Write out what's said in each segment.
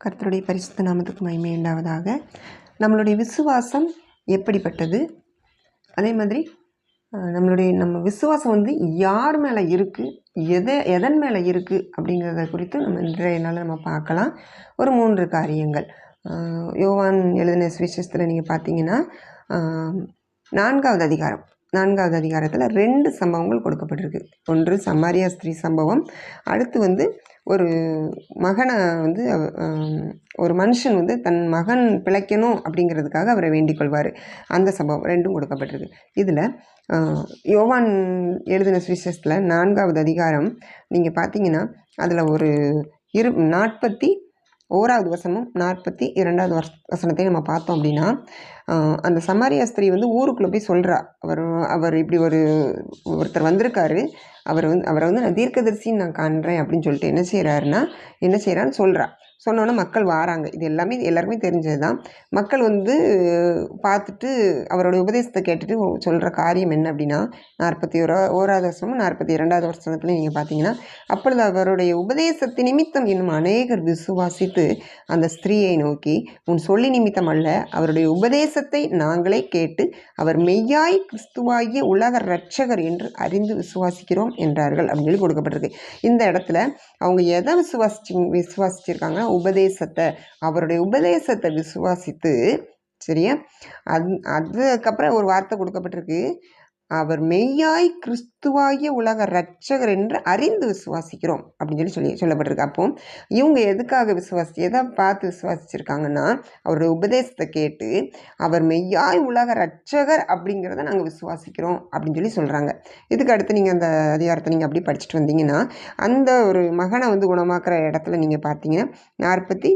கர்த்தருடைய பரிசுத்த நாமத்துக்கு மகிமை உண்டாவதாக. நம்மளுடைய விசுவாசம் எப்படிப்பட்டது? அதே மாதிரி நம்மளுடைய நம்ம விசுவாசம் வந்து யார் மேலே இருக்குது எதை எதன் மேலே இருக்குது அப்படிங்கிறத குறித்து நம்ம இன்றைய நாள் நம்ம பார்க்கலாம். ஒரு மூன்று காரியங்கள். யோவான் எழுதின சுவிசேஷத்தில் நீங்கள் பார்த்தீங்கன்னா நான்காவது அதிகாரம். நான்காவது அதிகாரத்தில் ரெண்டு சம்பவங்கள் கொடுக்கப்பட்டிருக்கு. ஒன்று சமாரியா ஸ்திரீ சம்பவம் அடுத்து வந்து ஒரு மகனை வந்து ஒரு மனுஷன் வந்து தன் மகன் பிழைக்கணும் அப்படிங்கிறதுக்காக அவரை வேண்டிக் கொள்வார். அந்த சம்பவம் ரெண்டும் கொடுக்கப்பட்டிருக்கு. இதில் யோவான் எழுதின சுவிசேஷத்தில் நான்காவது அதிகாரம் நீங்கள் பார்த்தீங்கன்னா அதில் ஒரு இரு நாற்பத்தி ஓராவது வசனமும் நாற்பத்தி இரண்டாவது வச வசனத்தையும் நம்ம பார்த்தோம் அப்படின்னா அந்த சமாரியா ஸ்திரீ வந்து ஊருக்குள்ளே போய் சொல்கிறா அவர் அவர் இப்படி ஒரு ஒருத்தர் வந்திருக்காரு. அவர் வந்து அவரை வந்து நான் தீர்க்கதரிசின்னு நான் காண்றேன் அப்படின்னு சொல்லிட்டு என்ன செய்கிறாருன்னா என்ன செய்கிறான்னு சொல்கிறா சொன்னோன்னே மக்கள் வாராங்க. இது எல்லாமே எல்லாருக்குமே தெரிஞ்சது தான் மக்கள் வந்து பார்த்துட்டு அவருடைய உபதேசத்தை கேட்டுட்டு சொல்கிற காரியம் என்ன அப்படின்னா நாற்பத்தி ஒரு ஓராவது வருஷமும் நாற்பத்தி இரண்டாவது வருஷத்துல நீங்கள் பார்த்தீங்கன்னா அப்பொழுது அவருடைய உபதேசத்து நிமித்தம் இன்னும் அநேகர் விசுவாசித்து அந்த ஸ்திரீயை நோக்கி உன் சொல்லி நிமித்தம் அல்ல அவருடைய உபதேசத்தை நாங்களே கேட்டு அவர் மெய்யாய் கிறிஸ்துவாகிய உலக இரட்சகர் என்று அறிந்து விசுவாசிக்கிறோம் என்றார்கள் அப்படின்னு சொல்லி கொடுக்கப்பட்டிருக்கு. இந்த இடத்துல அவங்க எதை விசுவாசிச்சு விசுவாசிச்சிருக்காங்க? உபதேசத்தை அவருடைய உபதேசத்தை விசுவாசித்து சரியா? அது அதுக்கப்புறம் ஒரு வார்த்தை கொடுக்கப்பட்டிருக்கு. அவர் மெய்யாய் கிறிஸ்துவாகிய உலக இரட்சகர் என்று அறிந்து விசுவாசிக்கிறோம் அப்படின்னு சொல்லி சொல்லி சொல்லப்பட்டிருக்கு. அப்போ இவங்க எதுக்காக விசுவாசி எதை பார்த்து விசுவாசிச்சிருக்காங்கன்னா அவருடைய உபதேசத்தை கேட்டு அவர் மெய்யாய் உலக இரட்சகர் அப்படிங்கிறத நாங்கள் விசுவாசிக்கிறோம் அப்படின்னு சொல்லி சொல்கிறாங்க இதுக்கு அடுத்து நீங்கள் அந்த அதிகாரத்தை நீங்கள் அப்படி படிச்சுட்டு வந்தீங்கன்னா அந்த ஒரு மகனை வந்து குணமாக்குற இடத்துல நீங்கள் பார்த்தீங்கன்னா நாற்பத்தி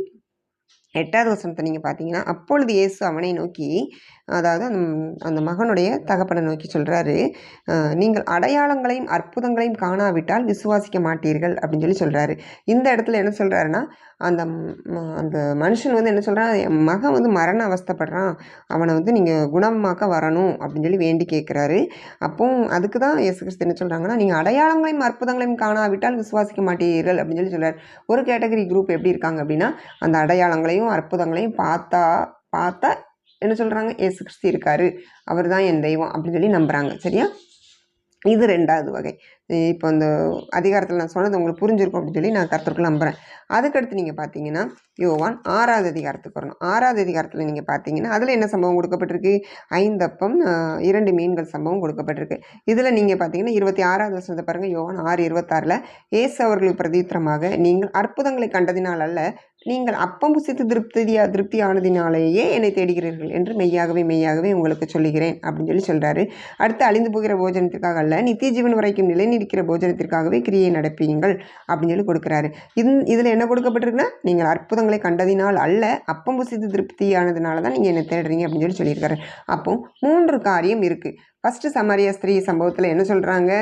எட்டாவது வசனத்தை நீங்கள் பார்த்தீங்கன்னா அப்பொழுது இயேசு அவனை நோக்கி அதாவது அந்த அந்த மகனுடைய தகப்பனை நோக்கி சொல்கிறாரு நீங்கள் அடையாளங்களையும் அற்புதங்களையும் காணாவிட்டால் விசுவாசிக்க மாட்டீர்கள் அப்படின்னு சொல்லி சொல்கிறாரு இந்த இடத்துல என்ன சொல்கிறாருன்னா அந்த அந்த மனுஷன் வந்து என்ன சொல்கிறான் என் மகன் வந்து மரண அவஸ்தப்படுறான் அவனை வந்து நீங்கள் குணமாக்க வரணும் அப்படின்னு சொல்லி வேண்டி கேட்குறாரு அப்போ அதுக்கு தான் இயேசு கிறிஸ்து என்ன சொல்கிறாங்கன்னா நீங்கள் அடையாளங்களையும் அற்புதங்களையும் காணாவிட்டால் விசுவாசிக்க மாட்டீர்கள் அப்படின்னு சொல்லி சொல்கிறார் ஒரு கேட்டகரி குரூப் எப்படி இருக்காங்க அப்படின்னா அந்த அடையாளங்களையும் அற்புதங்களையும் பார்த்தா பார்த்தா என்ன சொல்கிறாங்க ஏசு கிறிஸ்து இருக்காரு. அவர் தான் என் தெய்வம் அப்படின்னு சொல்லி நம்புகிறாங்க சரியா? இது ரெண்டாவது வகை. இப்போ அந்த அதிகாரத்தில் நான் சொன்னது உங்களுக்கு புரிஞ்சிருக்கும் அப்படின்னு சொல்லி நான் கருத்துக்குள்ள நம்புகிறேன் அதுக்கடுத்து நீங்கள் பார்த்தீங்கன்னா யோவான் ஆறாவது அதிகாரத்துக்கு வரணும். ஆறாவது அதிகாரத்தில் நீங்கள் பார்த்தீங்கன்னா அதில் என்ன சம்பவம் கொடுக்கப்பட்டிருக்கு? ஐந்தப்பம் இரண்டு மீன்கள் சம்பவம் கொடுக்கப்பட்டிருக்கு. இதில் நீங்கள் பார்த்தீங்கன்னா இருபத்தி ஆறாவது வருஷத்தை பாருங்கள் யோவான் ஆறு இருபத்தாறில் ஏசு அவர்களுக்கு பிரதித்திரமாக நீங்கள் அற்புதங்களை கண்டதினால் அல்ல நீங்கள் அப்பம் புசித்து திருப்தியா ஆனதினாலேயே என்னை தேடுகிறீர்கள் என்று மெய்யாகவே மெய்யாகவே உங்களுக்கு சொல்லுகிறேன் அப்படின்னு சொல்லி சொல்கிறாரு அடுத்து அழிந்து போகிற போஜனத்திற்காக அல்ல நித்திய ஜீவன் வரைக்கும் நிலைநிற்கிற போஜனத்திற்காகவே கிரியை நடப்பீங்கள் அப்படின்னு சொல்லி கொடுக்குறாரு. இந் இதில் என்ன கொடுக்கப்பட்டிருக்குன்னா நீங்கள் அற்புதங்களை கண்டதினால் அல்ல அப்பம் புசித்து திருப்தியானதுனால தான் நீங்கள் என்னை தேடுறீங்க அப்படின்னு சொல்லி சொல்லியிருக்காரு. அப்போ மூன்று காரியம் இருக்குது ஃபஸ்ட்டு சமாரியா ஸ்திரீ சம்பவத்தில் என்ன சொல்கிறாங்க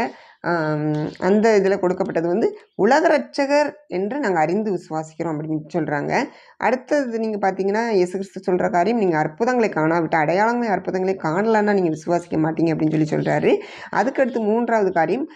அந்த இதில் கொடுக்கப்பட்டது வந்து உலக ரட்சகர் என்று நாங்கள் அறிந்து விசுவாசிக்கிறோம் அப்படின்னு சொல்கிறாங்க அடுத்தது நீங்கள் பார்த்தீங்கன்னா இயேசு கிறிஸ்து சொல்கிற காரியம் நீங்கள் அற்புதங்களை காணாவிட்டு அடையாளங்களை அற்புதங்களை காணலான்னா நீங்கள் விசுவாசிக்க மாட்டீங்க அப்படின்னு சொல்லி சொல்கிறாரு அதுக்கடுத்து மூன்றாவது காரியம்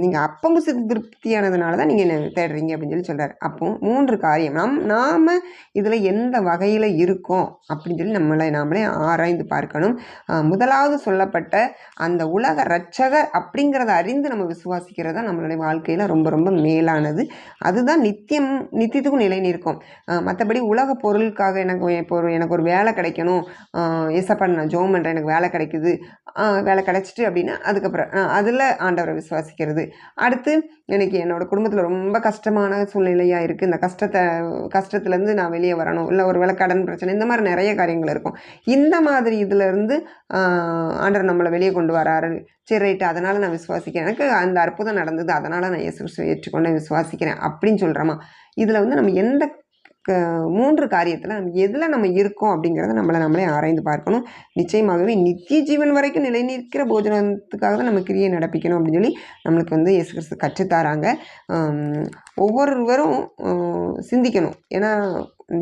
நீங்கள் அப்பங்கு திருப்தியானதுனால தான் நீங்கள் என்ன தேடுறீங்க அப்படின்னு சொல்லி சொல்கிறார் அப்போ மூன்று காரியம் நம் நாம் இதில் எந்த வகையில் இருக்கோம் அப்படின்னு சொல்லி நம்மளை நாமளே ஆராய்ந்து பார்க்கணும். முதலாவது சொல்லப்பட்ட அந்த உலக ரட்சகர் அப்படிங்கிறத அறிந்து நம்ம விசுவாசிக்கிறது தான் நம்மளுடைய வாழ்க்கையில் ரொம்ப ரொம்ப மேலானது. அதுதான் நித்தியம் நித்தியத்துக்கும் நிலை நிற்கும். மற்றபடி உலக பொருளுக்காக எனக்கு இப்போ ஒரு எனக்கு ஒரு வேலை கிடைக்கணும். ஏசப்பா நான் ஜோம் பண்ணுறேன் எனக்கு வேலை கிடைக்குது. வேலை கிடைச்சிட்டு அப்படின்னா அதுக்கப்புறம் அதில் ஆண்டவரை விசுவாசிக்கிறது. அடுத்து எனக்கு என்னோடய குடும்பத்தில் ரொம்ப கஷ்டமான சூழ்நிலையாக இருக்குது இந்த கஷ்டத்தை கஷ்டத்துலேருந்து நான் வெளியே வரணும். இல்லை ஒரு வேலை கடன் பிரச்சனை இந்த மாதிரி நிறைய காரியங்கள் இருக்கும். இந்த மாதிரி இதிலேருந்து ஆண்டவர் நம்மளை வெளியே கொண்டு வராரு. சரி ரைட்டு அதனால் நான் விசுவாசிக்கிறேன். எனக்கு அந்த அற்புதம் நடந்தது அதனால் நான் இயேசு கிறிஸ்துவை ஏற்றுக்கொண்டு விசுவாசிக்கிறேன் அப்படின்னு சொல்கிறோமா இதில் வந்து நம்ம எந்த க மூன்று காரியத்தில் நம்ம எதில் நம்ம இருக்கோம் அப்படிங்கிறத நம்மளை நம்மளே ஆராய்ந்து பார்க்கணும். நிச்சயமாகவே நித்திய ஜீவன் வரைக்கும் நிலைநிற்கிற போஜனத்துக்காக தான் நம்ம கிரியை நடப்பிக்கணும் அப்படின்னு சொல்லி நம்மளுக்கு வந்து இயேசு கிறிஸ்து கற்றுத்தாராங்க. ஒவ்வொருவரும் சிந்திக்கணும். ஏன்னா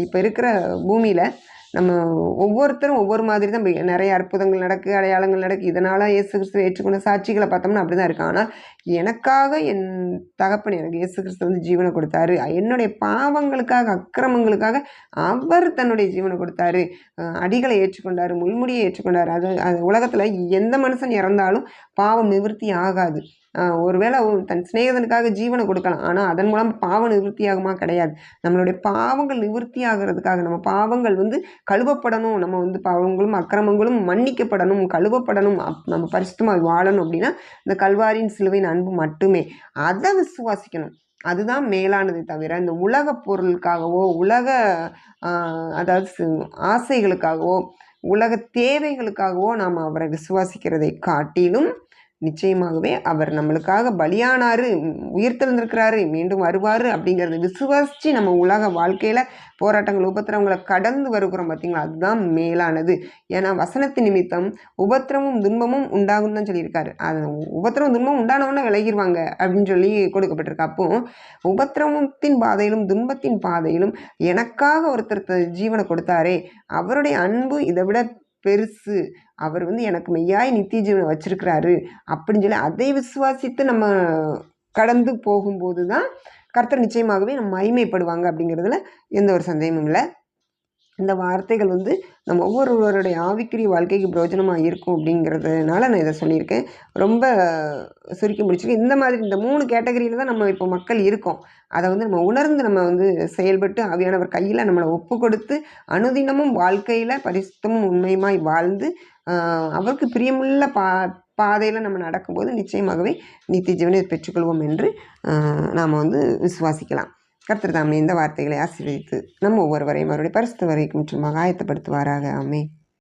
இப்போ இருக்கிற பூமியில் நம்ம ஒவ்வொருத்தரும் ஒவ்வொரு மாதிரி தான் நிறைய அற்புதங்கள் நடக்கு அடையாளங்கள் நடக்கு. இதனால் இயேசு கிறிஸ்துவை ஏற்றுக்கொண்ட சாட்சிகளை பார்த்தோம்னா அப்படி தான் இருக்கு. ஆனால் எனக்காக என் தகப்பன் எனக்கு இயேசு கிறிஸ்து வந்து ஜீவனை கொடுத்தாரு. என்னுடைய பாவங்களுக்காக அக்கிரமங்களுக்காக அவர் தன்னுடைய ஜீவனை கொடுத்தாரு. அடிகளை ஏற்றுக்கொண்டார் முள்முடியை ஏற்றுக்கொண்டார். அது அது உலகத்தில் எந்த மனுஷன் இறந்தாலும் பாவம் நிவர்த்தி ஆகாது. ஒருவேளை தன் சிநேகிதனுக்காக ஜீவனை கொடுக்கலாம். ஆனால் அதன் மூலம் பாவம் நிவர்த்தி ஆகுமா கிடையாது. நம்மளுடைய பாவங்கள் நிவர்த்தி ஆகிறதுக்காக நம்ம பாவங்கள் வந்து கழுவப்படணும். நம்ம வந்து பாவங்களும் அக்கிரமங்களும் மன்னிக்கப்படணும் கழுவப்படணும். அப் நம்ம பரிசுத்தமாக வாழணும் அப்படின்னா இந்த கல்வாரின் சிலுவையின் அன்பு மட்டுமே. அதை விசுவாசிக்கணும். அதுதான் மேலானதை தவிர இந்த உலக பொருளுக்காகவோ உலக அதாவது ஆசைகளுக்காகவோ உலக தேவைகளுக்காகவோ நாம் அவரை விசுவாசிக்கிறதை காட்டிலும் நிச்சயமாகவே அவர் நம்மளுக்காக பலியானாரு உயிர் உயிர்த்தெழுந்திருக்கிறாரு மீண்டும் வருவார் அப்படிங்கிறத விசுவாசித்து நம்ம உலக வாழ்க்கையில் போராட்டங்கள் உபத்திரவங்களை கடந்து வருகிறோம் பார்த்தீங்களா? அதுதான் மேலானது. ஏன்னா வசனத்து நிமித்தம் உபத்திரமும் துன்பமும் உண்டாகும் தான் சொல்லியிருக்காரு. அது உபத்திரமும் துன்பமும் உண்டானவொன்னே விலகிடுவாங்க அப்படின்னு சொல்லி கொடுக்கப்பட்டிருக்கு. அப்போ உபத்திரமத்தின் பாதையிலும் துன்பத்தின் பாதையிலும் எனக்காக ஒருத்தர் ஜீவனை கொடுத்தாரே அவருடைய அன்பு இதை விட பெருசு. அவர் வந்து எனக்கு மெய்யாய் நித்திய ஜீவனை வச்சிருக்கிறாரு அப்படின்னு சொல்லி அதை விசுவாசித்து நம்ம கடந்து போகும்போது தான் கர்த்தர் நிச்சயமாகவே நம்ம மகிமைப்படுவாங்க அப்படிங்கிறதுல எந்த ஒரு சந்தேகமும் இல்லை. இந்த வார்த்தைகள் வந்து நம்ம ஒவ்வொருவருடைய ஆவிக்குரிய வாழ்க்கைக்கு பிரயோஜனமாக இருக்கும் அப்படிங்கிறதுனால நான் இதை சொல்லியிருக்கேன். ரொம்ப சுருக்கி முடிச்சிருக்கேன். இந்த மாதிரி இந்த மூணு கேட்டகரியில் தான் நம்ம இப்போ மக்கள் இருக்கோம். அதை வந்து நம்ம உணர்ந்து நம்ம வந்து செயல்பட்டு ஆவியானவர் கையில் நம்மளை ஒப்பு கொடுத்து அனுதினமும் வாழ்க்கையில் பரிசுத்தமும் உண்மையுமாய் வாழ்ந்து அவருக்கு பிரியமுள்ள பா பாதையில் நம்ம நடக்கும்போது நிச்சயமாகவே நித்திய ஜீவனை பெற்றுக்கொள்வோம் என்று நாம் வந்து விசுவாசிக்கலாம். கர்த்தர் தாமே இந்த வார்த்தைகளை ஆசீர்வதித்து நம்ம ஒவ்வொருவரையும் அவருடைய பரிசுத்த வரைக்கும் மற்றும் ஆயத்தப்படுத்துவாராக. ஆமே